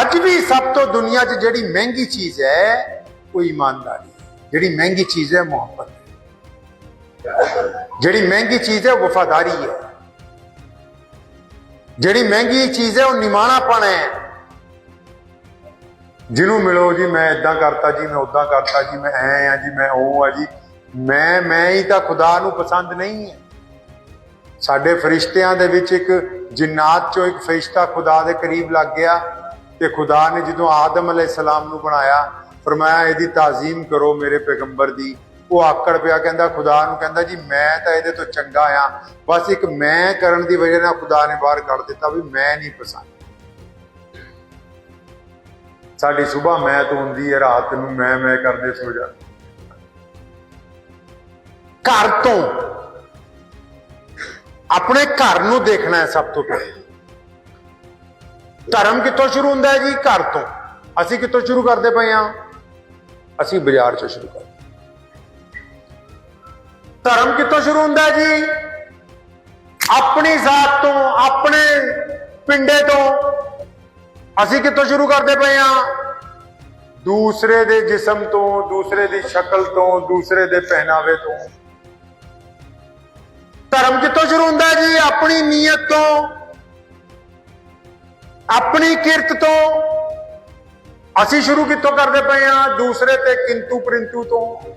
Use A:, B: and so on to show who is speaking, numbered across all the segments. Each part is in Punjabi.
A: ਅੱਜ ਵੀ ਸਭ ਤੋਂ ਦੁਨੀਆ 'ਚ ਜਿਹੜੀ ਮਹਿੰਗੀ ਚੀਜ਼ ਹੈ ਉਹ ਇਮਾਨਦਾਰੀ ਹੈ ਜਿਹੜੀ ਮਹਿੰਗੀ ਚੀਜ਼ ਹੈ, ਮੁਹੱਬਤ ਹੈ ਜਿਹੜੀ ਮਹਿੰਗੀ ਚੀਜ਼ ਹੈ, ਉਹ ਵਫਾਦਾਰੀ ਹੈ। ਜਿਹੜੀ ਮਹਿੰਗੀ ਚੀਜ਼ ਹੈ, ਉਹ ਨਿਮਾਣਾਪਣ ਹੈ। ਜਿਹਨੂੰ ਮਿਲੋ ਜੀ, ਮੈਂ ਇਦਾਂ ਕਰਤਾ ਜੀ, ਮੈਂ ਉਦਾਂ ਕਰਤਾ ਜੀ, ਮੈਂ ਐ ਆ ਜੀ, ਮੈਂ ਉਹ ਆ ਜੀ। ਮੈਂ ਮੈਂ ਹੀ ਤਾਂ ਖੁਦਾ ਨੂੰ ਪਸੰਦ ਨਹੀਂ ਹੈ ਸਾਡੇ ਫਰਿਸ਼ਤਿਆਂ ਦੇ ਵਿੱਚ ਇੱਕ ਜਿੰਨਾਤ ਚੋਂ ਇੱਕ ਫਰਿਸ਼ਤਾ ਖੁਦਾ ਦੇ ਕਰੀਬ ਲੱਗ ਗਿਆ। ਤੇ ਖੁਦਾ ਨੇ ਜਦੋਂ ਆਦਮ ਅਲੈਹਿਸਲਾਮ ਨੂੰ ਬਣਾਇਆ, ਫਰਮਾਇਆ, ਇਹਦੀ ਤਾਜ਼ੀਮ ਕਰੋ ਮੇਰੇ ਪੈਗੰਬਰ ਦੀ। ਉਹ ਆਕੜ ਪਿਆ, ਕਹਿੰਦਾ, ਖੁਦਾ ਨੂੰ ਕਹਿੰਦਾ ਜੀ, ਮੈਂ ਤਾਂ ਇਹਦੇ ਤੋਂ ਚੰਗਾ ਆ। ਬਸ ਇੱਕ ਮੈਂ ਕਰਨ ਦੀ ਵਜ੍ਹਾ ਨਾਲ ਖੁਦਾ ਨੇ ਬਾਹਰ ਕੱਢ ਦਿੱਤਾ ਵੀ ਮੈਂ ਨਹੀਂ ਪਸੰਦ। ਸਾਡੀ ਸਵੇਰ ਮੈਂ ਤੋਂ ਹੁੰਦੀ ਹੈ, ਰਾਤ ਨੂੰ ਮੈਂ ਮੈਂ ਕਰਦੇ ਸੋ ਜਾ। ਘਰ ਤੋਂ। ਆਪਣੇ ਘਰ ਨੂੰ ਦੇਖਣਾ ਹੈ ਸਭ ਤੋਂ ਪਹਿਲਾਂ। ਧਰਮ ਕਿੱਥੋਂ ਸ਼ੁਰੂ ਹੁੰਦਾ ਹੈ ਜੀ? ਘਰ ਤੋਂ। ਅਸੀਂ ਕਿੱਥੋਂ ਸ਼ੁਰੂ ਕਰਦੇ ਪਏ ਹਾਂ? ਅਸੀਂ ਬਾਜ਼ਾਰ ਚੋਂ ਸ਼ੁਰੂ ਕਰਦੇ ਧਰਮ ਕਿੱਥੋਂ ਸ਼ੁਰੂ ਹੁੰਦਾ ਜੀ? ਆਪਣੀ ਜ਼ਾਤ ਤੋਂ, ਆਪਣੇ ਪਿੰਡੇ ਤੋਂ ਅਸੀਂ ਕਿੱਥੋਂ ਸ਼ੁਰੂ ਕਰਦੇ ਪਏ ਹਾਂ? ਦੂਸਰੇ ਦੇ ਜਿਸਮ ਤੋਂ, ਦੂਸਰੇ ਦੀ ਸ਼ਕਲ ਤੋਂ, ਦੂਸਰੇ ਦੇ ਪਹਿਨਾਵੇ ਤੋਂ। ਧਰਮ ਕਿੱਥੋਂ ਸ਼ੁਰੂ ਹੁੰਦਾ ਜੀ? ਆਪਣੀ ਨੀਅਤ ਤੋਂ। ਆਪਣੀ ਕਿਰਤ ਤੋਂ ਅਸੀਂ ਸ਼ੁਰੂ ਕਿੱਥੋਂ ਕਰਦੇ ਪਏ ਹਾਂ? ਦੂਸਰੇ ਤੇ ਕਿੰਤੂ ਪਰਿੰਤੂ ਤੋਂ।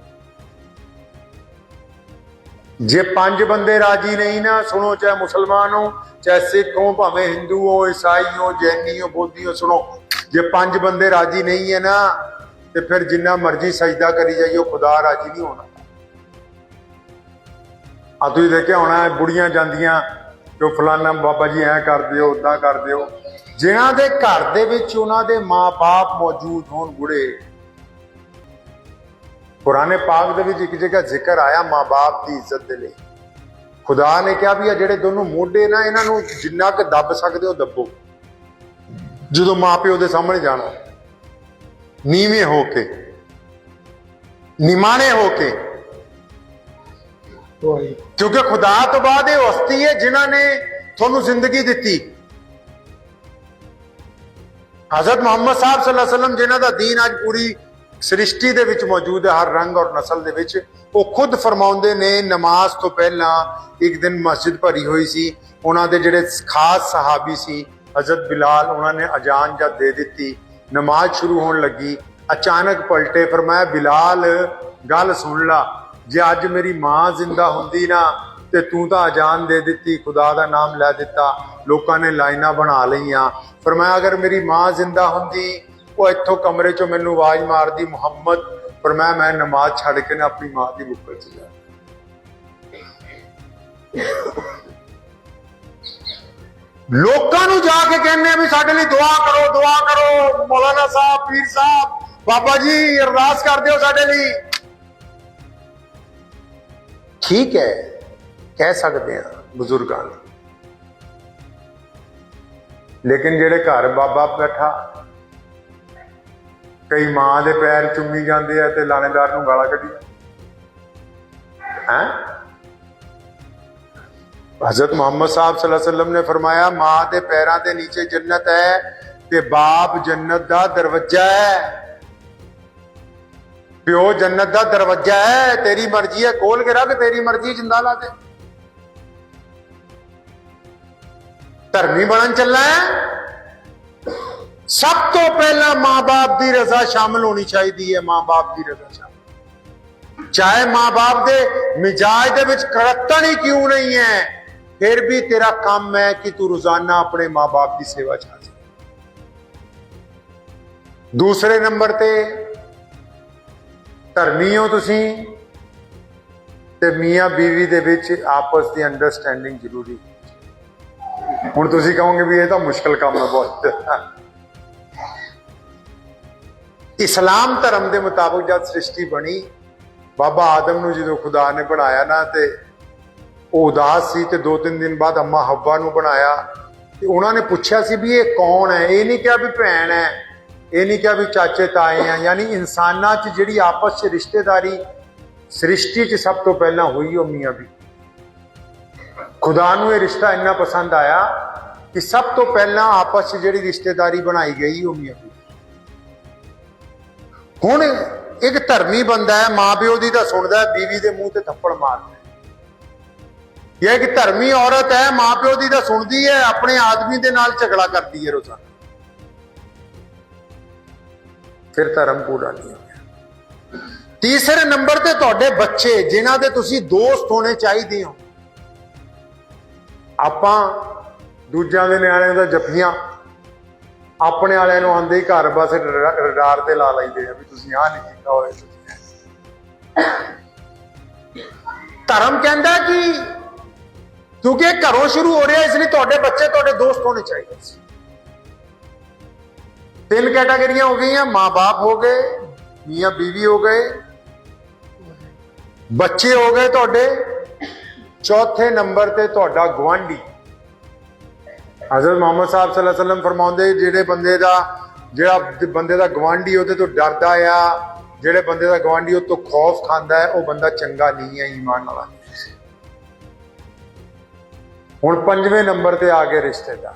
A: ਜੇ ਪੰਜ ਬੰਦੇ ਰਾਜੀ ਨਹੀਂ ਨਾ, ਸੁਣੋ ਚਾਹੇ ਮੁਸਲਮਾਨ ਹੋ, ਚਾਹੇ ਸਿੱਖ ਹੋ, ਭਾਵੇਂ ਹਿੰਦੂ ਹੋ, ਈਸਾਈ ਹੋ, ਜੈਨੀ ਹੋ, ਬੋਧੀ ਹੋ, ਸੁਣੋ, ਜੇ ਪੰਜ ਬੰਦੇ ਰਾਜੀ ਨਹੀਂ ਹੈ ਨਾ, ਤੇ ਫਿਰ ਜਿੰਨਾ ਮਰਜ਼ੀ ਸਜਦਾ ਕਰੀ ਜਾਈਓ, ਖੁਦਾ ਰਾਜੀ ਨਹੀਂ ਹੋਣਾ। ਆ ਤੁਸੀਂ ਦੇਖਿਆ ਹੋਣਾ, ਬੁੜੀਆਂ ਜਾਂਦੀਆਂ, ਜੋ ਫਲਾਨਾ ਬਾਬਾ ਜੀ ਐ ਕਰ ਦਿਓ ਉਦਾਂ ਕਰ ਦਿਓ। ਜਿਨ੍ਹਾਂ ਦੇ ਘਰ ਦੇ ਵਿੱਚ ਉਹਨਾਂ ਦੇ ਮਾਪੇ ਮੌਜੂਦ ਹੋਣ ਬੁੜੇ ਕੁਰਾਨੇ ਪਾਕ ਦੇ ਵਿੱਚ ਇੱਕ ਜਗ੍ਹਾ ਜ਼ਿਕਰ ਆਇਆ ਮਾਪੇ ਦੀ ਇੱਜ਼ਤ ਦੇ ਲਈ। ਖੁਦਾ ਨੇ ਕਿਹਾ ਵੀ ਆ ਜਿਹੜੇ ਦੋਨੋਂ ਮੋਢੇ ਨਾ ਇਹਨਾਂ ਨੂੰ ਜਿੰਨਾ ਕੁ ਦੱਬ ਸਕਦੇ ਹੋ ਦੱਬੋ। ਜਦੋਂ ਮਾਪਿਓ ਦੇ ਸਾਹਮਣੇ ਜਾਣਾ ਨੀਵੇਂ ਹੋ ਕੇ ਨਿਮਾਣੇ ਹੋ ਕੇ ਕਿਉਂਕਿ ਖੁਦਾ ਤੋਂ ਬਾਅਦ ਇਹ ਹਸਤੀ ਹੈ ਜਿਨ੍ਹਾਂ ਨੇ ਤੁਹਾਨੂੰ ਜ਼ਿੰਦਗੀ ਦਿੱਤੀ। ਹਜ਼ਰਤ ਮੁਹੰਮਦ ਸਾਹਿਬ ਸੱਲੱਲਾਹੁ ਅਲੈहि ਵਸੱਲਮ ਜਿਨ੍ਹਾਂ ਦਾ ਦੀਨ ਅੱਜ ਪੂਰੀ ਸ੍ਰਿਸ਼ਟੀ ਦੇ ਵਿੱਚ ਮੌਜੂਦ ਹੈ, ਹਰ ਰੰਗ ਔਰ ਨਸਲ ਦੇ ਵਿੱਚ, ਉਹ ਖੁਦ ਫਰਮਾਉਂਦੇ ਨੇ, ਨਮਾਜ਼ ਤੋਂ ਪਹਿਲਾਂ ਇੱਕ ਦਿਨ ਮਸਜਿਦ ਭਰੀ ਹੋਈ ਸੀ, ਉਹਨਾਂ ਦੇ ਜਿਹੜੇ ਖਾਸ ਸਹਾਬੀ ਸੀ, ਹਜ਼ਰਤ ਬਿਲਾਲ, ਉਹਨਾਂ ਨੇ ਅਜ਼ਾਨ ਜਾਂ ਦੇ ਦਿੱਤੀ, ਨਮਾਜ਼ ਸ਼ੁਰੂ ਹੋਣ ਲੱਗੀ, ਅਚਾਨਕ ਪਲਟੇ ਫਰਮਾਇਆ ਬਿਲਾਲ, ਗੱਲ ਸੁਣ ਲਾ, ਜੇ ਅੱਜ ਮੇਰੀ ਮਾਂ ਜ਼ਿੰਦਾ ਹੁੰਦੀ ਨਾ ਤੇ ਤੂੰ ਤਾਂ ਅਜ਼ਾਨ ਦੇ ਦਿੱਤੀ, ਖੁਦਾ ਦਾ ਨਾਮ ਲੈ ਦਿੱਤਾ, ਲੋਕਾਂ ਨੇ ਲਾਈਨਾਂ ਬਣਾ ਲਈਆਂ। ਫਰਮਾਇਆ, ਅਗਰ ਮੇਰੀ ਮਾਂ ਜ਼ਿੰਦਾ ਹੁੰਦੀ, ਉਹ ਇੱਥੋਂ ਕਮਰੇ ਚੋਂ ਮੈਨੂੰ ਆਵਾਜ਼ ਮਾਰਦੀ, ਮੁਹੰਮਦ, ਫਰਮਾਇਆ, ਮੈਂ ਨਮਾਜ਼ ਛੱਡ ਕੇ ਨਾ ਆਪਣੀ ਮਾਂ ਦੀ ਬੁੱਕਲ ਚ ਜਾ। ਲੋਕਾਂ ਨੂੰ ਜਾ ਕੇ ਕਹਿੰਦੇ ਵੀ ਸਾਡੇ ਲਈ ਦੁਆ ਕਰੋ ਦੁਆ ਕਰੋ। ਮੌਲਾਨਾ ਸਾਹਿਬ, ਪੀਰ ਸਾਹਿਬ, ਬਾਬਾ ਜੀ, ਅਰਦਾਸ ਕਰਦੇ ਹੋ ਸਾਡੇ ਲਈ। ਠੀਕ ਹੈ। ਕਹਿ ਸਕਦੇ ਆ ਬਜ਼ੁਰਗਾਂ ਨੂੰ ਲੇਕਿਨ ਜਿਹੜੇ ਘਰ ਬਾਬਾ ਬੈਠਾ ਕਈ ਮਾਂ ਦੇ ਪੈਰ ਚੁੰਮੀ ਜਾਂਦੇ ਆ ਤੇ ਲਾਣੇਦਾਰ ਨੂੰ ਗਾਲਾਂ ਕੱਢੀ ਹੈ حضرت محمد صاحب صلی اللہ علیہ وسلم نے فرمایا ماں دے پیراں دے نیچے جنت ہے تے باپ جنت دا دروجہ ہے پیو جنت دا دروجہ ہے تیری مرضی ہے کھول کے رکھ تیری مرضی جندالہ دے ਧਰਮੀ ਬਣਨ ਚੱਲਾ ਹੈ। ਸਭ ਤੋਂ ਪਹਿਲਾਂ ਮਾਂ-ਬਾਪ ਦੀ ਰਜ਼ਾ ਸ਼ਾਮਲ ਹੋਣੀ ਚਾਹੀਦੀ ਹੈ, ਮਾਂ-ਬਾਪ ਦੀ ਰਜ਼ਾ ਸ਼ਾਮਲ। ਚਾਹੇ ਮਾਂ-ਬਾਪ ਦੇ ਮਿਜਾਜ ਦੇ ਵਿੱਚ ਕਰਤਨ ਹੀ ਕਿਉਂ ਨਹੀਂ ਹੈ, ਫਿਰ ਵੀ ਤੇਰਾ ਕੰਮ ਹੈ ਕਿ ਤੂੰ ਰੋਜ਼ਾਨਾ ਆਪਣੇ ਮਾਂ-ਬਾਪ ਦੀ ਸੇਵਾ ਚ ਹਾਜ਼ਰ ਦੂਸਰੇ ਨੰਬਰ ਤੇ, ਧਰਮੀ ਹੋ ਤੁਸੀਂ, ਤੇ ਮੀਆਂ ਬੀਵੀ ਦੇ ਵਿੱਚ ਆਪਸ ਦੀ ਅੰਡਰਸਟੈਂਡਿੰਗ ਜ਼ਰੂਰੀ ਹੁਣ ਤੁਸੀਂ ਕਹੋਗੇ ਵੀ ਇਹ ਤਾਂ ਮੁਸ਼ਕਲ ਕੰਮ ਹੈ ਬਹੁਤ। ਇਸਲਾਮ ਧਰਮ ਦੇ ਮੁਤਾਬਕ ਜਦ ਸ੍ਰਿਸ਼ਟੀ ਬਣੀ, ਬਾਬਾ ਆਦਮ ਨੂੰ ਜਦੋਂ ਖੁਦਾ ਨੇ ਬਣਾਇਆ ਨਾ ਤੇ ਉਹ ਉਦਾਸ ਸੀ ਤੇ ਦੋ ਤਿੰਨ ਦਿਨ ਬਾਅਦ ਅੰਮਾ ਹੱਵਾ ਨੂੰ ਬਣਾਇਆ। ਤੇ ਉਹਨਾਂ ਨੇ ਪੁੱਛਿਆ ਸੀ ਵੀ ਇਹ ਕੌਣ ਹੈ? ਇਹ ਨਹੀਂ ਕਿਹਾ ਵੀ ਭੈਣ ਹੈ। ਇਹ ਨਹੀਂ ਕਿਹਾ ਵੀ ਚਾਚੇ ਤਾਏ ਆ ਯਾਨੀ ਇਨਸਾਨਾਂ 'ਚ ਜਿਹੜੀ ਆਪਸ 'ਚ ਰਿਸ਼ਤੇਦਾਰੀ, ਸ੍ਰਿਸ਼ਟੀ 'ਚ ਸਭ ਤੋਂ ਪਹਿਲਾਂ ਹੋਈ ਉਹ ਮੀਆਂ ਵੀ ਖੁਦਾ ਨੂੰ ਇਹ ਰਿਸ਼ਤਾ ਇੰਨਾ ਪਸੰਦ ਆਇਆ ਕਿ ਸਭ ਤੋਂ ਪਹਿਲਾਂ ਆਪਸ 'ਚ ਜਿਹੜੀ ਰਿਸ਼ਤੇਦਾਰੀ ਬਣਾਈ ਗਈ ਉਹ ਮੀਆਂ ਬੀਵੀ ਹੁਣ ਇੱਕ ਧਰਮੀ ਬੰਦਾ ਹੈ ਮਾਪਿਓ ਦੀ ਤਾਂ ਸੁਣਦਾ ਹੈ, ਬੀਵੀ ਦੇ ਮੂੰਹ ਤੇ ਥੱਪੜ ਮਾਰਦਾ ਇਹ ਇੱਕ ਧਰਮੀ ਔਰਤ ਹੈ ਮਾਪਿਓ ਦੀ ਤਾਂ ਸੁਣਦੀ ਹੈ, ਆਪਣੇ ਆਦਮੀ ਦੇ ਨਾਲ ਝਗੜਾ ਕਰਦੀ ਹੈ ਰੋਜ਼ਾਨਾ। ਫਿਰ ਧਰਮ ਪੂਰਾ ਨਹੀਂ ਹੋਇਆ ਤੀਸਰੇ ਨੰਬਰ ਤੇ ਤੁਹਾਡੇ ਬੱਚੇ, ਜਿਨ੍ਹਾਂ ਦੇ ਤੁਸੀਂ ਦੋਸਤ ਹੋਣੇ ਚਾਹੀਦੇ ਹੋ ਆਪਾਂ ਦੂਜਿਆਂ ਦੇ ਨਿਆਣਿਆਂ ਦਾ ਜੱਫੀਆਂ ਆਪਣੇ ਵਾਲਿਆਂ ਨੂੰ ਆਂਦੇ ਹੀ ਘਰ ਬਸ ਰਡਾਰ ਤੇ ਲਾ ਲਈਦੇ ਆ ਵੀ ਤੁਸੀਂ ਆਹ ਨਹੀਂ ਕੀਤਾ ਹੋਇਆ, ਤੁਸੀਂ ਧਰਮ ਕਹਿੰਦਾ ਕਿ ਕਿਉਂਕਿ ਇਹ ਘਰੋਂ ਸ਼ੁਰੂ ਹੋ ਰਿਹਾ, ਇਸ ਲਈ ਤੁਹਾਡੇ ਬੱਚੇ, ਤੁਹਾਡੇ ਦੋਸਤ ਹੋਣੇ ਚਾਹੀਦੇ ਸੀ। ਤਿੰਨ ਕੈਟਾਗਰੀਆਂ ਹੋ ਗਈਆਂ, ਮਾਂ-ਬਾਪ ਹੋ ਗਏ ਮੀਆਂ ਬੀਵੀ ਹੋ ਗਏ, ਬੱਚੇ ਹੋ ਗਏ ਤੁਹਾਡੇ। ਚੌਥੇ ਨੰਬਰ ਤੇ ਤੁਹਾਡਾ ਗਵਾਂਢੀ ਹਜ਼ਰਤ ਮੁਹੰਮਦ ਸਾਹਿਬ ਸੱਲੱਲਾਹੁ ਅਲੈहि ਵਸੱਲਮ ਫਰਮਾਉਂਦੇ, ਜਿਹੜੇ ਬੰਦੇ ਦਾ, ਜਿਹੜਾ ਬੰਦੇ ਦਾ ਗਵਾਂਢੀ ਉਹਦੇ ਤੋਂ ਡਰਦਾ ਆ, ਜਿਹੜੇ ਬੰਦੇ ਦਾ ਗਵਾਂਢੀ ਉਹ ਤੋਂ ਖੌਫ ਖਾਂਦਾ ਹੈ, ਉਹ ਬੰਦਾ ਚੰਗਾ ਨਹੀਂ ਹੈ ਈਮਾਨ ਵਾਲਾ। ਹੁਣ ਪੰਜਵੇਂ ਨੰਬਰ ਤੇ ਆ ਗਏ ਰਿਸ਼ਤੇਦਾਰ।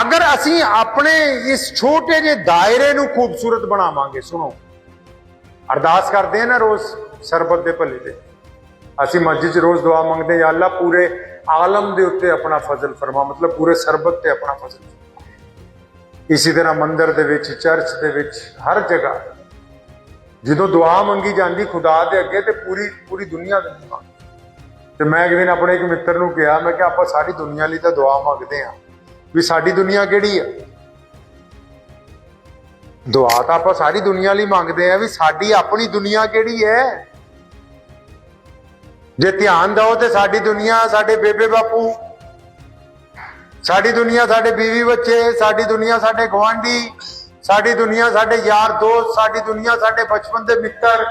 A: ਅਗਰ ਅਸੀਂ ਆਪਣੇ ਇਸ ਛੋਟੇ ਜਿਹੇ ਦਾਇਰੇ ਨੂੰ ਖੂਬਸੂਰਤ ਬਣਾਵਾਂਗੇ, ਸੁਣੋ। ਅਰਦਾਸ ਕਰਦੇ ਆ ਨਾ ਰੋਜ਼ ਸਰਬਤ ਦੇ ਭਲੇ ਦੇ ਅਸੀਂ ਮਸਜਿਦ 'ਚ ਰੋਜ਼ ਦੁਆ ਮੰਗਦੇ ਹਾਂ, ਯਾ ਅੱਲਾ ਪੂਰੇ ਆਲਮ ਦੇ ਉੱਤੇ ਆਪਣਾ ਫਜ਼ਲ ਫਰਮਾ ਮਤਲਬ ਪੂਰੇ ਸਰਬਤ ਤੇ ਆਪਣਾ ਫਜ਼ਲ ਫਰਮਾ। ਇਸੇ ਤਰ੍ਹਾਂ ਮੰਦਰ ਦੇ ਵਿੱਚ ਚਰਚ ਦੇ ਵਿੱਚ ਹਰ ਜਗ੍ਹਾ ਜਦੋਂ ਦੁਆ ਮੰਗੀ ਜਾਂਦੀ ਖੁਦਾ ਦੇ ਅੱਗੇ ਤੇ ਪੂਰੀ ਪੂਰੀ ਦੁਨੀਆ ਦੇ ਲਈ ਤੇ ਮੈਂ ਇੱਕ ਦਿਨ ਆਪਣੇ ਇੱਕ ਮਿੱਤਰ ਨੂੰ ਕਿਹਾ ਮੈਂ ਕਿ ਆਪਾਂ ਸਾਰੀ ਦੁਨੀਆ ਲਈ ਤਾਂ ਦੁਆ ਮੰਗਦੇ ਆ ਵੀ ਸਾਡੀ ਦੁਨੀਆ ਕਿਹੜੀ ਆ? ਦੁਆ ਤਾਂ ਆਪਾਂ ਸਾਰੀ ਦੁਨੀਆ ਲਈ ਮੰਗਦੇ ਆ ਵੀ ਸਾਡੀ ਆਪਣੀ ਦੁਨੀਆ ਕਿਹੜੀ ਹੈ? ਜੇ ਧਿਆਨ ਦਿਓ ਤੇ ਸਾਡੀ ਦੁਨੀਆ ਸਾਡੇ ਬੇਬੇ ਬਾਪੂ, ਸਾਡੀ ਦੁਨੀਆ ਸਾਡੇ ਬੀਵੀ ਬੱਚੇ, ਸਾਡੀ ਦੁਨੀਆ ਸਾਡੇ ਗਵਾਂਢੀ ਸਾਡੀ ਦੁਨੀਆ ਸਾਡੇ ਯਾਰ ਦੋਸਤ, ਸਾਡੀ ਦੁਨੀਆ ਸਾਡੇ ਬਚਪਨ ਦੇ ਮਿੱਤਰ,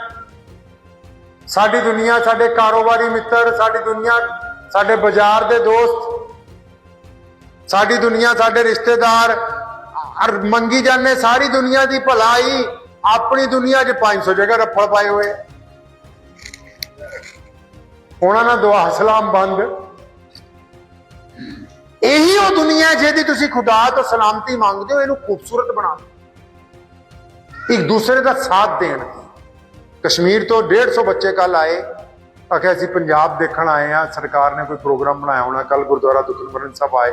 A: ਸਾਡੀ ਦੁਨੀਆ ਸਾਡੇ ਕਾਰੋਬਾਰੀ ਮਿੱਤਰ, ਸਾਡੀ ਦੁਨੀਆ ਸਾਡੇ ਬਾਜ਼ਾਰ ਦੇ ਦੋਸਤ, ਸਾਡੀ ਦੁਨੀਆ ਸਾਡੇ ਰਿਸ਼ਤੇਦਾਰ ਅਰ ਮੰਗੀ ਜਾਂਦੇ ਸਾਰੀ ਦੁਨੀਆ ਦੀ ਭਲਾਈ ਆਪਣੀ ਦੁਨੀਆ 'ਚ 500 ਜਗ੍ਹਾ ਰੱਫੜ ਪਾਏ ਹੋਏ। ਉਹਨਾਂ ਨਾਲ ਦੁਆ ਸਲਾਮ ਬੰਦ। ਇਹੀ ਉਹ ਦੁਨੀਆ ਜਿਹਦੀ ਤੁਸੀਂ ਖੁਦਾ ਤੋਂ ਸਲਾਮਤੀ ਮੰਗਦੇ ਹੋ, ਇਹਨੂੰ ਖੂਬਸੂਰਤ ਬਣਾ ਦਿਓ। ਇੱਕ ਦੂਸਰੇ ਦਾ ਸਾਥ ਦੇਣ। ਕਸ਼ਮੀਰ ਤੋਂ 150 ਬੱਚੇ ਕੱਲ ਆਏ। ਆਖਿਆ, ਅਸੀਂ ਪੰਜਾਬ ਦੇਖਣ ਆਏ ਆ ਸਰਕਾਰ ਨੇ ਕੋਈ ਪ੍ਰੋਗਰਾਮ ਬਣਾਇਆ ਹੋਣਾ। ਕੱਲ ਗੁਰਦੁਆਰਾ ਦੁਖਨਿਵਾਰਨ ਸਾਹਿਬ ਆਏ।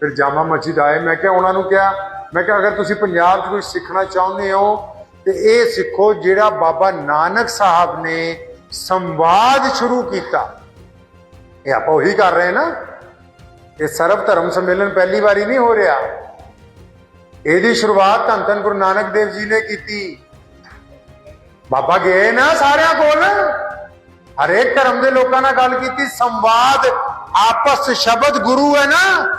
A: ਫਿਰ ਜਾਮਾ ਮਸਜਿਦ ਆਏ। ਮੈਂ ਕਿਹਾ, ਉਹਨਾਂ ਨੂੰ ਕਿਹਾ ਮੈਂ ਕਿਹਾ, ਅਗਰ ਤੁਸੀਂ ਪੰਜਾਬ 'ਚ ਕੁਝ ਸਿੱਖਣਾ ਚਾਹੁੰਦੇ ਹੋ, ਤੇ ਇਹ ਸਿੱਖੋ ਜਿਹੜਾ ਬਾਬਾ ਨਾਨਕ ਸਾਹਿਬ ਨੇ ਸੰਵਾਦ ਸ਼ੁਰੂ ਕੀਤਾ। ਇਹ ਆਪਾਂ ਉਹੀ ਕਰ ਰਹੇ ਨਾ? ਇਹ ਸਰਵ ਧਰਮ ਸੰਮੇਲਨ ਪਹਿਲੀ ਵਾਰੀ ਨਹੀਂ ਹੋ ਰਿਹਾ। ਇਹਦੀ ਸ਼ੁਰੂਆਤ ਧੰਨ ਧੰਨ ਗੁਰੂ ਨਾਨਕ ਦੇਵ ਜੀ ਨੇ ਕੀਤੀ। ਬਾਬਾ ਗਏ ਨਾ ਸਾਰਿਆਂ ਕੋਲ? ਹਰੇਕ ਧਰਮ ਦੇ ਲੋਕਾਂ ਨਾਲ ਗੱਲ ਕੀਤੀ, ਸੰਵਾਦ ਆਪਸ ਸ਼ਬਦ ਗੁਰੂ ਹੈ ਨਾ?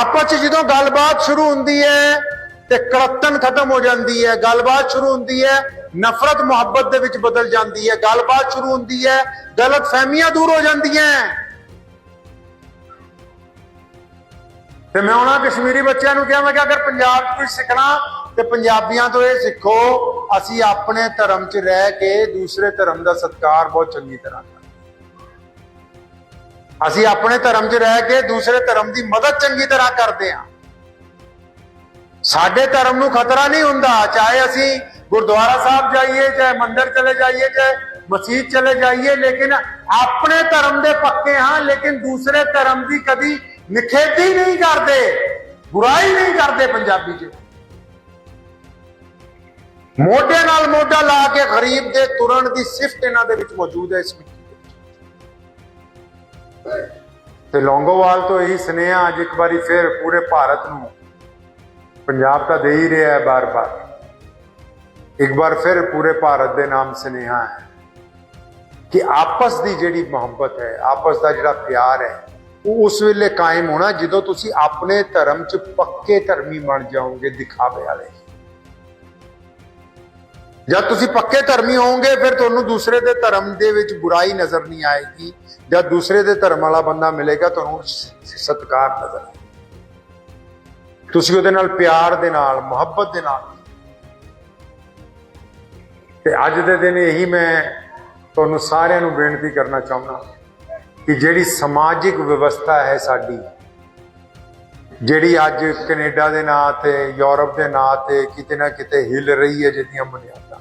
A: ਆਪਸ 'ਚ ਜਦੋਂ ਗੱਲਬਾਤ ਸ਼ੁਰੂ ਹੁੰਦੀ ਹੈ ਤੇ ਕੜਤਨ ਖਤਮ ਹੋ ਜਾਂਦੀ ਹੈ, ਗੱਲਬਾਤ ਸ਼ੁਰੂ ਹੁੰਦੀ ਹੈ, ਨਫ਼ਰਤ, ਮੁਹੱਬਤ ਦੇ ਵਿੱਚ ਬਦਲ ਜਾਂਦੀ ਹੈ, ਗੱਲਬਾਤ ਸ਼ੁਰੂ ਹੁੰਦੀ ਹੈ, ਗਲਤ ਫਹਿਮੀਆਂ ਦੂਰ ਹੋ ਜਾਂਦੀਆਂ ਤੇ ਮੈਂ ਉਹਨਾਂ ਕਸ਼ਮੀਰੀ ਬੱਚਿਆਂ ਨੂੰ ਕਿਹਾ, ਮੈਂ ਕਿ ਅਗਰ ਪੰਜਾਬ 'ਚ ਸਿੱਖਣਾ, ਤੇ ਪੰਜਾਬੀਆਂ ਤੋਂ ਇਹ ਸਿੱਖੋ, ਅਸੀਂ ਆਪਣੇ ਧਰਮ 'ਚ ਰਹਿ ਕੇ ਦੂਸਰੇ ਧਰਮ ਦਾ ਸਤਿਕਾਰ ਬਹੁਤ ਚੰਗੀ ਤਰ੍ਹਾਂ ਕਰਦੇ ਅਸੀਂ ਆਪਣੇ ਧਰਮ 'ਚ ਰਹਿ ਕੇ ਦੂਸਰੇ ਧਰਮ ਦੀ ਮਦਦ ਚੰਗੀ ਤਰ੍ਹਾਂ ਕਰਦੇ ਹਾਂ। ਸਾਡੇ ਧਰਮ ਨੂੰ ਖਤਰਾ ਨਹੀਂ ਹੁੰਦਾ, ਚਾਹੇ ਅਸੀਂ ਗੁਰਦੁਆਰਾ ਸਾਹਿਬ ਜਾਈਏ, ਚਾਹੇ ਮੰਦਿਰ ਚਲੇ ਜਾਈਏ, ਚਾਹੇ ਮਸਜਿਦ ਚਲੇ ਜਾਈਏ, ਲੇਕਿਨ ਆਪਣੇ ਧਰਮ ਦੇ ਪੱਕੇ ਹਾਂ, ਲੇਕਿਨ ਦੂਸਰੇ ਧਰਮ ਦੀ ਕਦੀ ਨਿਖੇਧੀ ਨਹੀਂ ਕਰਦੇ, ਬੁਰਾਈ ਨਹੀਂ ਕਰਦੇ ਪੰਜਾਬੀ 'ਚ। ਮੋਢੇ ਨਾਲ ਮੋਢਾ ਲਾ ਕੇ ਗਰੀਬ ਦੇ ਤੁਰਨ ਦੀ ਸਿਫਤ ਇਹਨਾਂ ਦੇ ਵਿੱਚ ਮੌਜੂਦ ਹੈ ਇਸ ਵਿੱਚ। ਤੇ ਲੌਂਗੋਵਾਲ ਤੋਂ ਇਹੀ ਸੁਨੇਹਾ ਅੱਜ ਇੱਕ ਵਾਰੀ ਫਿਰ ਪੂਰੇ ਭਾਰਤ ਨੂੰ। ਪੰਜਾਬ ਤਾਂ ਦੇ ਹੀ ਰਿਹਾ ਹੈ ਬਾਰ-ਬਾਰ। ਇੱਕ ਵਾਰ ਫਿਰ ਪੂਰੇ ਭਾਰਤ ਦੇ ਨਾਮ ਸੁਨੇਹਾ ਹੈ ਕਿ ਆਪਸ ਦੀ ਜਿਹੜੀ ਮੁਹੱਬਤ ਹੈ, ਆਪਸ ਦਾ ਜਿਹੜਾ ਪਿਆਰ ਹੈ, ਉਹ ਉਸ ਵੇਲੇ ਕਾਇਮ ਹੋਣਾ ਜਦੋਂ ਤੁਸੀਂ ਆਪਣੇ ਧਰਮ 'ਚ ਪੱਕੇ ਧਰਮੀ ਬਣ ਜਾਓਗੇ ਦਿਖਾਵੇ ਵਾਲੇ। ਜਦ ਤੁਸੀਂ ਪੱਕੇ ਧਰਮੀ ਹੋਵੋਗੇ, ਫਿਰ ਤੁਹਾਨੂੰ ਦੂਸਰੇ ਦੇ ਧਰਮ ਦੇ ਵਿੱਚ ਬੁਰਾਈ ਨਜ਼ਰ ਨਹੀਂ ਆਏਗੀ। ਜਦ ਦੂਸਰੇ ਦੇ ਧਰਮ ਵਾਲਾ ਬੰਦਾ ਮਿਲੇਗਾ, ਤੁਹਾਨੂੰ ਸਤਿਕਾਰ ਨਜ਼ਰ ਆਏਗਾ। ਤੁਸੀਂ ਉਹਦੇ ਨਾਲ ਪਿਆਰ ਦੇ ਨਾਲ, ਮੁਹੱਬਤ ਦੇ ਨਾਲ। ਤੇ ਅੱਜ ਦੇ ਦਿਨ ਇਹੀ ਮੈਂ ਤੁਹਾਨੂੰ ਸਾਰਿਆਂ ਨੂੰ ਬੇਨਤੀ ਕਰਨਾ ਚਾਹੁੰਦਾ ਕਿ ਜਿਹੜੀ ਸਮਾਜਿਕ ਵਿਵਸਥਾ ਹੈ ਸਾਡੀ ਜਿਹੜੀ ਅੱਜ ਕੈਨੇਡਾ ਦੇ ਨਾਂ ਤੇ, ਯੂਰਪ ਦੇ ਨਾਂ ਤੇ ਕਿਤੇ ਨਾ ਕਿਤੇ ਹਿੱਲ ਰਹੀ ਹੈ ਜਿਹਦੀਆਂ ਬੁਨਿਆਦਾਂ।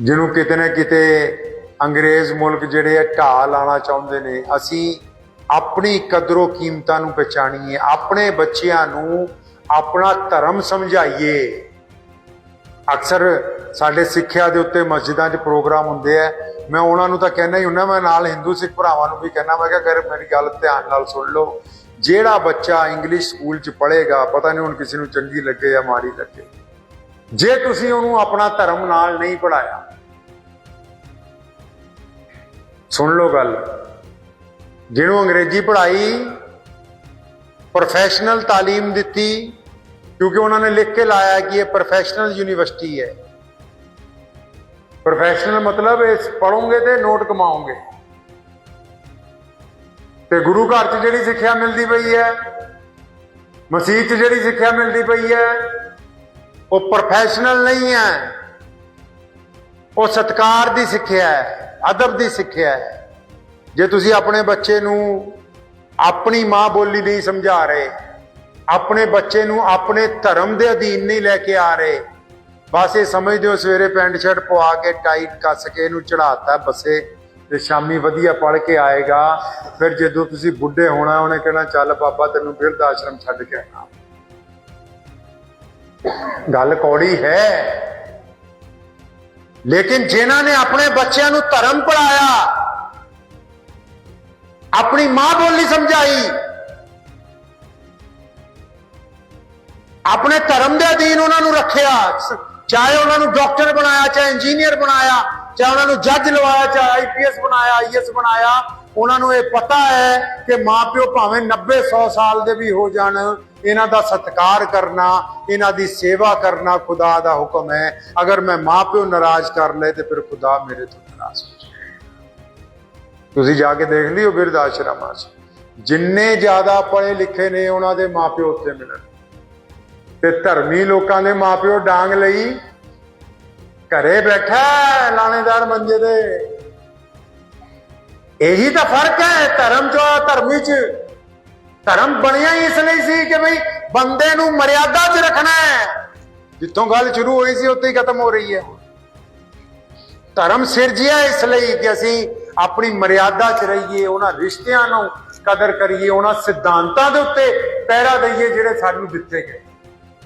A: ਜਿਹਨੂੰ ਕਿਤੇ ਨਾ ਕਿਤੇ ਅੰਗਰੇਜ਼ ਮੁਲਕ ਜਿਹੜੇ ਆ ਢਾਹ ਲਾਣਾ ਚਾਹੁੰਦੇ ਨੇ, ਅਸੀਂ ਆਪਣੀ ਕਦਰੋ ਕੀਮਤਾਂ ਨੂੰ ਪਛਾਣੀਏ, ਆਪਣੇ ਬੱਚਿਆਂ ਨੂੰ ਆਪਣਾ ਧਰਮ ਸਮਝਾਈਏ। ਅਕਸਰ ਸਾਡੇ ਸਿੱਖਿਆ ਦੇ ਉੱਤੇ ਮਸਜਿਦਾਂ 'ਚ ਪ੍ਰੋਗਰਾਮ ਹੁੰਦੇ ਆ। ਮੈਂ ਉਹਨਾਂ ਨੂੰ ਤਾਂ ਕਹਿਣਾ ਹੀ ਹੁੰਦਾ, ਮੈਂ ਨਾਲ ਹਿੰਦੂ ਸਿੱਖ ਭਰਾਵਾਂ ਨੂੰ ਵੀ ਕਹਿਣਾ ਮੈਂ ਕਿਹਾ ਕਰ ਮੇਰੀ ਗੱਲ ਧਿਆਨ ਨਾਲ ਸੁਣ ਲਓ, ਜਿਹੜਾ ਬੱਚਾ ਇੰਗਲਿਸ਼ ਸਕੂਲ 'ਚ ਪੜ੍ਹੇਗਾ, ਪਤਾ ਨਹੀਂ ਹੁਣ ਕਿਸੇ ਨੂੰ ਚੰਗੀ ਲੱਗੇ ਜਾਂ ਮਾੜੀ ਲੱਗੇ। ਜੇ ਤੁਸੀਂ ਉਹਨੂੰ ਆਪਣਾ ਧਰਮ ਨਾਲ ਨਹੀਂ ਪੜਾਇਆ ਸੁਣ ਲਓ ਗੱਲ। ਜਿਹਨੂੰ ਅੰਗਰੇਜ਼ੀ ਪੜ੍ਹਾਈ ਪ੍ਰੋਫੈਸ਼ਨਲ ਤਾਲੀਮ ਦਿੱਤੀ ਕਿਉਂਕਿ ਉਹਨਾਂ ਨੇ ਲਿਖ ਕੇ ਲਾਇਆ ਕਿ ਇਹ ਪ੍ਰੋਫੈਸ਼ਨਲ ਯੂਨੀਵਰਸਿਟੀ ਹੈ। ਪ੍ਰੋਫੈਸ਼ਨਲ ਮਤਲਬ ਇਸ ਪੜੋਗੇ ਤੇ ਨੋਟ ਕਮਾਓਗੇ। ਤੇ ਗੁਰੂ ਘਰ 'ਚ ਜਿਹੜੀ ਸਿੱਖਿਆ ਮਿਲਦੀ ਪਈ ਹੈ ਮਸਜਿਦ 'ਚ ਜਿਹੜੀ ਸਿੱਖਿਆ ਮਿਲਦੀ ਪਈ ਹੈ, ਉਹ ਪ੍ਰੋਫੈਸ਼ਨਲ ਨਹੀਂ ਹੈ। ਉਹ ਸਤਕਾਰ ਦੀ ਸਿੱਖਿਆ ਹੈ, ਅਦਬ ਦੀ ਸਿੱਖਿਆ ਹੈ। ਜੇ ਤੁਸੀਂ ਆਪਣੇ ਬੱਚੇ ਨੂੰ ਆਪਣੀ ਮਾਂ ਬੋਲੀ ਨਹੀਂ ਸਮਝਾ ਰਹੇ ਆਪਣੇ ਬੱਚੇ ਨੂੰ ਆਪਣੇ ਧਰਮ ਦੇ ਅਧੀਨ ਨਹੀਂ ਲੈ ਕੇ ਆ ਰਹੇ। ਬਸ ਇਹ ਸਮਝਦੇ ਹੋ, ਸਵੇਰੇ ਪੈਂਟ ਸ਼ਰਟ ਪਵਾ ਕੇ ਟਾਈਟ ਕੱਸ ਕੇ ਇਹਨੂੰ ਚੜਾਤਾ ਬੱਸੇ ਤੇ ਸ਼ਾਮੀ ਵਧੀਆ ਪੜ ਕੇ ਆਏਗਾ। ਫਿਰ ਜਦੋਂ ਤੁਸੀਂ ਬੁੱਢੇ ਹੋਣਾ, ਉਹਨੇ ਕਹਿਣਾ, ਚੱਲ ਬਾਬਾ, ਤੈਨੂੰ ਬਿਰਧ ਆਸ਼ਰਮ ਛੱਡ ਕੇ ਆਣਾ ਗੱਲ ਕੌੜੀ ਹੈ। ਲੇਕਿਨ ਜਿਨ੍ਹਾਂ ਨੇ ਆਪਣੇ ਬੱਚਿਆਂ ਨੂੰ ਧਰਮ ਪੜਾਇਆ ਆਪਣੀ ਮਾਂ ਬੋਲੀ ਸਮਝਾਈ ਆਪਣੇ ਧਰਮ ਦੇ ਅਧੀਨ ਉਹਨਾਂ ਨੂੰ ਰੱਖਿਆ। ਚਾਹੇ ਉਹਨਾਂ ਨੂੰ ਡਾਕਟਰ ਬਣਾਇਆ, ਚਾਹੇ ਇੰਜੀਨੀਅਰ ਬਣਾਇਆ, ਚਾਹੇ ਉਹਨਾਂ ਨੂੰ ਜੱਜ ਲਵਾਇਆ, ਚਾਹੇ ਆਈਪੀਐਸ ਬਣਾਇਆ ਆਈਐਸ ਬਣਾਇਆ, ਉਹਨਾਂ ਨੂੰ ਇਹ ਪਤਾ ਹੈ ਕਿ ਮਾਪਿਓ ਭਾਵੇਂ 90 100 ਸਾਲ ਦੇ ਵੀ ਹੋ ਜਾਣ, ਇਹਨਾਂ ਦਾ ਸਤਿਕਾਰ ਕਰਨਾ, ਇਹਨਾਂ ਦੀ ਸੇਵਾ ਕਰਨਾ ਖੁਦਾ ਦਾ ਹੁਕਮ ਹੈ। ਅਗਰ ਮੈਂ ਮਾਪਿਓ ਨਾਰਾਜ਼ ਕਰ ਲਏ ਤੇ ਫਿਰ ਖੁਦਾ ਮੇਰੇ ਤੋਂ ਨਾਰਾਜ਼ ਹੋ ਜਾਏ। ਤੁਸੀਂ ਜਾ ਕੇ ਦੇਖ ਲਿਓ ਬਿਰਧ ਆਸ਼ਰਮਾਂ 'ਚ। ਜਿੰਨੇ ਜ਼ਿਆਦਾ ਪੜ੍ਹੇ ਲਿਖੇ ਨੇ, ਉਹਨਾਂ ਦੇ ਮਾਪਿਓ ਉੱਥੇ ਮਿਲਣ ਤੇ ਧਰਮੀ ਲੋਕਾਂ ਦੇ ਮਾਪਿਓ ਡਾਂਗ ਲਈ। ਘਰੇ ਬੈਠਾ ਲਾਣੇਦਾਰ ਮੰਜੇ ਦੇ ਇਹੀ ਤਾਂ ਫ਼ਰਕ ਹੈ ਧਰਮ ਚੋਂ ਧਰਮੀ ਚ। ਧਰਮ ਬਣਿਆ ਹੀ ਇਸ ਲਈ ਸੀ ਕਿ ਭਈ ਬੰਦੇ ਨੂੰ ਮਰਿਆਦਾ 'ਚ ਰੱਖਣਾ ਹੈ। ਜਿੱਥੋਂ ਗੱਲ ਸ਼ੁਰੂ ਹੋਈ ਸੀ, ਉੱਥੇ ਹੀ ਖਤਮ ਹੋ ਰਹੀ ਹੈ। ਧਰਮ ਸਿਰਜਿਆ ਇਸ ਲਈ ਕਿ ਅਸੀਂ ਆਪਣੀ ਮਰਿਆਦਾ 'ਚ ਰਹੀਏ, ਉਹਨਾਂ ਰਿਸ਼ਤਿਆਂ ਨੂੰ ਕਦਰ ਕਰੀਏ, ਉਹਨਾਂ ਸਿਧਾਂਤਾਂ ਦੇ ਉੱਤੇ ਪਹਿਰਾ ਦਈਏ ਜਿਹੜੇ ਸਾਨੂੰ ਦਿੱਤੇ ਗਏ।